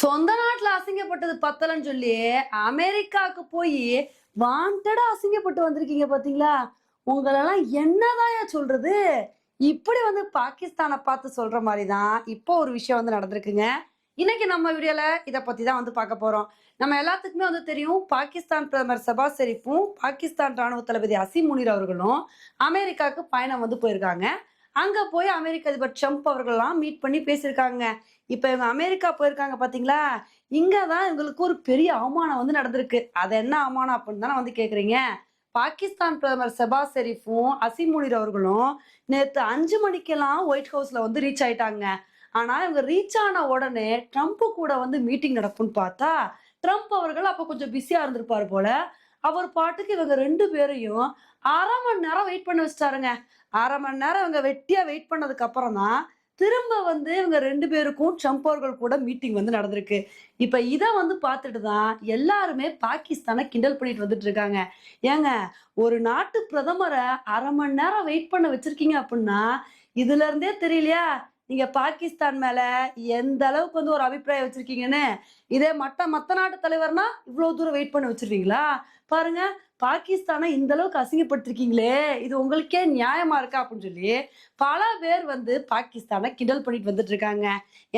சொந்த நாட்டுல அசிங்கப்பட்டது பத்தலன்னு சொல்லி அமெரிக்காவுக்கு போய் வாண்டடா அசிங்கப்பட்டு வந்திருக்கீங்க பாத்தீங்களா? உங்களெல்லாம் என்னதாயா சொல்றது? இப்படி வந்து பாகிஸ்தானை பார்த்து சொல்ற மாதிரி தான் இப்போ ஒரு விஷயம் வந்து நடந்திருக்குங்க. இன்னைக்கு நம்ம வீடியோல இதை பத்தி தான் வந்து பார்க்க போறோம். நம்ம எல்லாத்துக்குமே வந்து தெரியும் பாகிஸ்தான் பிரதமர் சபாஸ் ஷெரீஃபும் பாகிஸ்தான் ராணுவ தளபதி அசீம் முனீர் அவர்களும் அமெரிக்காவுக்கு பயணம் வந்து போயிருக்காங்க. அங்க போய் அமெரிக்க அதிபர் ட்ரம்ப் அவர்கள்லாம் மீட் பண்ணி பேசியிருக்காங்க. இப்ப இவங்க அமெரிக்கா போயிருக்காங்க பாத்தீங்களா? இங்கதான் இவங்களுக்கு ஒரு பெரிய அவமானம் வந்து நடந்திருக்கு. அது என்ன அவமானம் அப்படின்னு தானே வந்து கேக்குறீங்க. பாகிஸ்தான் பிரதமர் செபா ஷெரீஃபும் அசீம் முனீர் அவர்களும் நேற்று அஞ்சு மணிக்கெல்லாம் ஒயிட் ஹவுஸ்ல வந்து ரீச் ஆயிட்டாங்க. ஆனா இவங்க ரீச் ஆன உடனே ட்ரம்ப் கூட வந்து மீட்டிங் நடக்கும்னு பார்த்தா ட்ரம்ப் அவர்கள் அப்போ கொஞ்சம் பிஸியா இருந்திருப்பார் போல. அவர் பாட்டுக்கு இவங்க ரெண்டு பேரையும் அரை மணி நேரம் வெயிட் பண்ண வச்சிட்டாருங்க. அரை மணி நேரம் இவங்க வெட்டியா வெயிட் பண்ணதுக்கு அப்புறம் தான் திரும்ப வந்து இவங்க ரெண்டு பேருக்கும் ட்ரம்ப் அவர்கள் கூட மீட்டிங் வந்து நடந்திருக்கு. இப்ப இதை வந்து பார்த்துட்டு தான் எல்லாருமே பாகிஸ்தானை கிண்டல் பண்ணிட்டு வந்துட்டு இருக்காங்க. ஏங்க ஒரு நாட்டு பிரதமரை அரை மணி நேரம் வெயிட் பண்ண வச்சிருக்கீங்க அப்படின்னா இதுல இருந்தே தெரியலையா? நீங்க பாகிஸ்தான் மேல எந்த அளவுக்கு வந்து ஒரு அபிப்பிராயம் வச்சிருக்கீங்கன்னு? இதே மற்ற மற்ற நாட்டு தலைவர்னா இவ்வளவு தூரம் வெயிட் பண்ண வச்சிருக்கீங்களா பாருங்க பாகிஸ்தானை இந்த அளவுக்கு அசிங்கப்படுத்திருக்கீங்களே இது உங்களுக்கே நியாயமா இருக்கா அப்படின்னு சொல்லி பல பேர் வந்து பாகிஸ்தானை கிண்டல் பண்ணிட்டு வந்துட்டு இருக்காங்க.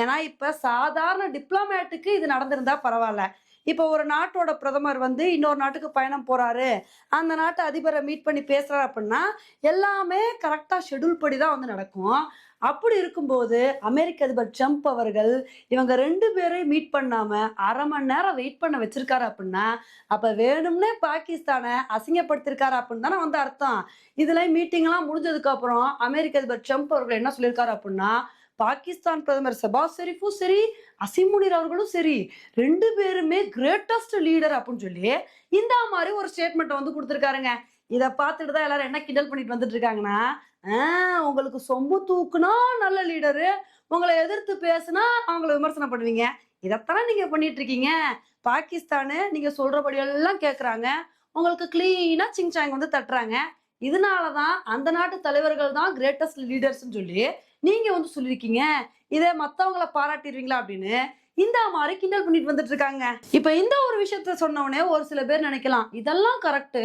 ஏன்னா இப்ப சாதாரண டிப்ளமேட்டுக்கு இது நடந்திருந்தா பரவாயில்ல. இப்போ ஒரு நாட்டோட பிரதமர் வந்து இன்னொரு நாட்டுக்கு பயணம் போறாரு. அந்த நாட்டு அதிபரை மீட் பண்ணி பேசுறாரு அப்படின்னா எல்லாமே கரெக்டா ஷெட்யூல் படி தான் வந்து நடக்கும். அப்படி இருக்கும்போது அமெரிக்க அதிபர் ட்ரம்ப் அவர்கள் இவங்க ரெண்டு பேரையும் மீட் பண்ணாம அரை மணி நேரம் வெயிட் பண்ண வச்சிருக்காரு அப்படின்னா அப்ப வேணும்னே பாகிஸ்தானை அசிங்கப்படுத்திருக்காரு அப்படின்னு தானே வந்து அர்த்தம். இதுல மீட்டிங் எல்லாம் முடிஞ்சதுக்கு அப்புறம் அமெரிக்க அதிபர் ட்ரம்ப் அவர்கள் என்ன சொல்லியிருக்காரு அப்படின்னா பாகிஸ்தான் பிரதமர் சபாஸ் ஷெரீஃபும் சரி அசிமுனிர் அவர்களும் சரி ரெண்டு பேருமே கிரேட்டஸ்ட் லீடர் அப்படின்னு சொல்லி இந்த மாதிரி ஒரு ஸ்டேட்மெண்ட் வந்து கொடுத்துருக்காருங்க. இதை பார்த்துட்டு தான் எல்லாரும் என்ன கிண்டல் பண்ணிட்டு வந்துட்டு இருக்காங்கன்னா உங்களுக்கு சொம்பு தூக்குனா நல்ல லீடரு உங்களை எதிர்த்து பேசுனா அவங்கள விமர்சனம் பண்ணுவீங்க. இதைத்தானே நீங்க பண்ணிட்டு இருக்கீங்க. பாகிஸ்தானு நீங்க சொல்றபடி எல்லாம் கேக்குறாங்க. உங்களுக்கு கிளீனா சிங்சாங் வந்து தட்டுறாங்க. இதனாலதான் அந்த நாட்டு தலைவர்கள் தான் கிரேட்டஸ்ட் லீடர்ஸ்ன்னு சொல்லி நீங்க வந்து சொல்லியிருக்கீங்க. இதை மத்தவங்களை பாராட்டிடுவீங்களா அப்படின்னு இந்த மாதிரி கிண்டல் பண்ணிட்டு வந்துட்டு இருக்காங்க. இப்ப இந்த ஒரு விஷயத்த சொன்ன உடனே ஒரு சில பேர் நினைக்கலாம் இதெல்லாம் கரெக்ட்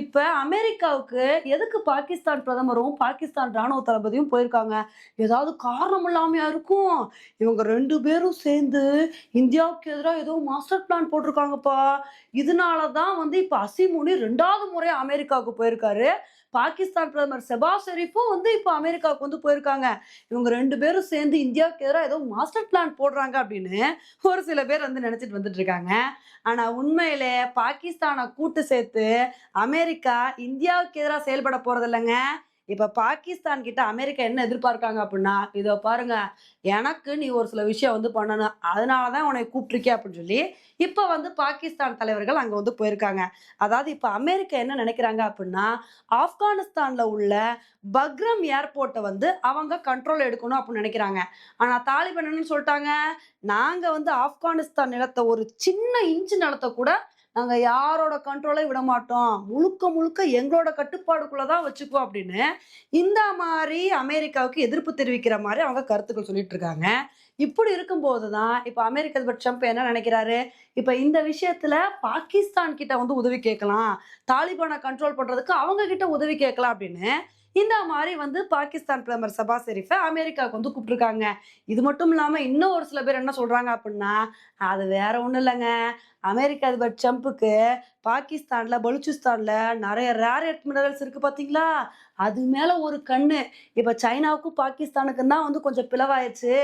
இப்ப அமெரிக்காவுக்கு எதுக்கு பாகிஸ்தான் பிரதமரும் பாகிஸ்தான் ராணுவ தளபதியும் போயிருக்காங்க? ஏதாவது காரணம் இல்லாமையா இருக்கும்? இவங்க ரெண்டு பேரும் சேர்ந்து இந்தியாவுக்கு எதிராக ஏதோ மாஸ்டர் பிளான் போட்டிருக்காங்கப்பா. இதனாலதான் வந்து இப்ப அசிமுனி ரெண்டாவது முறை அமெரிக்காவுக்கு போயிருக்காரு. பாகிஸ்தான் பிரதமர் செபா ஷெரீஃபும் வந்து இப்போ அமெரிக்காவுக்கு வந்து போயிருக்காங்க. இவங்க ரெண்டு பேரும் சேர்ந்து இந்தியாவுக்கு எதிராக ஏதோ மாஸ்டர் பிளான் போடுறாங்க அப்படின்னு ஒரு சில பேர் வந்து நினைச்சிட்டு வந்துட்டு இருக்காங்க. ஆனா உண்மையிலே பாகிஸ்தானை கூட்டு சேர்த்து அமெரிக்கா அமெரிக்கா இந்தியாவுக்கு எதிராக செயல்பட போறது இல்லைங்க. இப்ப பாகிஸ்தான் கிட்ட அமெரிக்கா என்ன எதிர்பார்க்காங்க அப்படின்னா இதோ பாருங்க எனக்கு நீ ஒரு சில விஷயம் வந்து பண்ணணும் அதனாலதான் உன்னை கூப்பிட்டுருக்கே அப்படின்னு சொல்லி இப்ப வந்து பாகிஸ்தான் தலைவர்கள் அங்க வந்து போயிருக்காங்க. அதாவது இப்ப அமெரிக்கா என்ன நினைக்கிறாங்க அப்படின்னா ஆப்கானிஸ்தான்ல உள்ள பக்ரம் ஏர்போர்ட்டை வந்து அவங்க கண்ட்ரோல் எடுக்கணும் அப்படின்னு நினைக்கிறாங்க. ஆனா தாலிபான் என்னன்னு சொல்லிட்டாங்க நாங்க வந்து ஆப்கானிஸ்தான் நிலத்தை ஒரு சின்ன இன்ச்சு நிலத்தை கூட நாங்க யாரோட கண்ட்ரோலை விட மாட்டோம் முழுக்க முழுக்க எங்களோட கட்டுப்பாடுக்குள்ள தான் வச்சுக்குவோம் அப்படின்னு இந்த மாதிரி அமெரிக்காவுக்கு எதிர்ப்பு தெரிவிக்கிற மாதிரி அவங்க கருத்துக்கள் சொல்லிட்டு இருக்காங்க. இப்படி இருக்கும்போது தான் இப்போ அமெரிக்க அதிபர் ட்ரம்ப் என்ன நினைக்கிறாரு? இப்போ இந்த விஷயத்துல பாகிஸ்தான் கிட்ட வந்து உதவி கேட்கலாம் தாலிபானை கண்ட்ரோல் பண்றதுக்கு அவங்க கிட்ட உதவி கேட்கலாம் அப்படின்னு இந்த மாதிரி வந்து பாகிஸ்தான் பிரதமர் சபா ஷெரீஃபை அமெரிக்காவுக்கு வந்து கூப்பிட்டுருக்காங்க. இது மட்டும் இல்லாமல் இன்னும் ஒரு சில பேர் என்ன சொல்கிறாங்க அப்படின்னா அது வேற ஒன்றும் இல்லைங்க. அமெரிக்க அதிபர் ட்ரம்ப்புக்கு பாகிஸ்தானில் பலூச்சிஸ்தானில் நிறைய ரேர் எர்த் மினரல்ஸ் இருக்கு பார்த்தீங்களா அது மேலே ஒரு கண்ணு. இப்போ சைனாவுக்கும் பாகிஸ்தானுக்கும் தான் வந்து கொஞ்சம் பிளவாயிடுச்சு.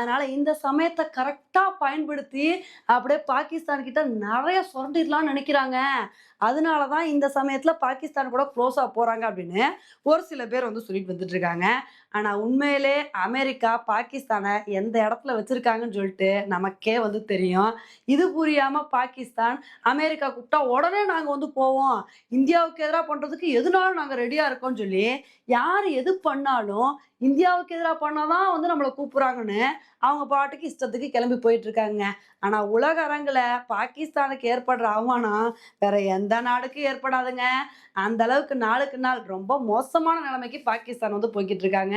அதனால இந்த சமயத்தை கரெக்டாக பயன்படுத்தி அப்படியே பாகிஸ்தான் கிட்ட நிறைய சுரண்டிடலாம்னு நினைக்கிறாங்க. அதனால தான் இந்த சமயத்தில் பாகிஸ்தான் கூட க்ளோஸாக போகிறாங்க அப்படின்னு ஒரு சில பேர் வந்து சொல்லிட்டு வந்துட்டு இருக்காங்க. ஆனால் உண்மையிலே அமெரிக்கா பாகிஸ்தானை எந்த இடத்துல வச்சுருக்காங்கன்னு சொல்லிட்டு நமக்கே வந்து தெரியும். இது புரியாமல் பாகிஸ்தான் அமெரிக்கா கூப்பிட்டா உடனே நாங்கள் வந்து போவோம். இந்தியாவுக்கு எதிராக பண்ணுறதுக்கு எதுனாலும் நாங்கள் ரெடியாக இருக்கோம்னு சொல்லி யார் எது பண்ணாலும் இந்தியாவுக்கு எதிராக பண்ணாதான் வந்து நம்மளை கூப்பிட்றாங்கன்னு அவங்க பாட்டுக்கு இஷ்டத்துக்கு கிளம்பி போயிட்டு இருக்காங்க. உலக அரங்கில் பாகிஸ்தானுக்கு ஏற்படுற அவமானம் வேற எந்த நாடுக்கும் ஏற்படாதுங்க. அந்த அளவுக்கு நாளுக்கு நாள் ரொம்ப மோசமான நிலைமைக்கு பாகிஸ்தான் வந்து போய்கிட்டு இருக்காங்க.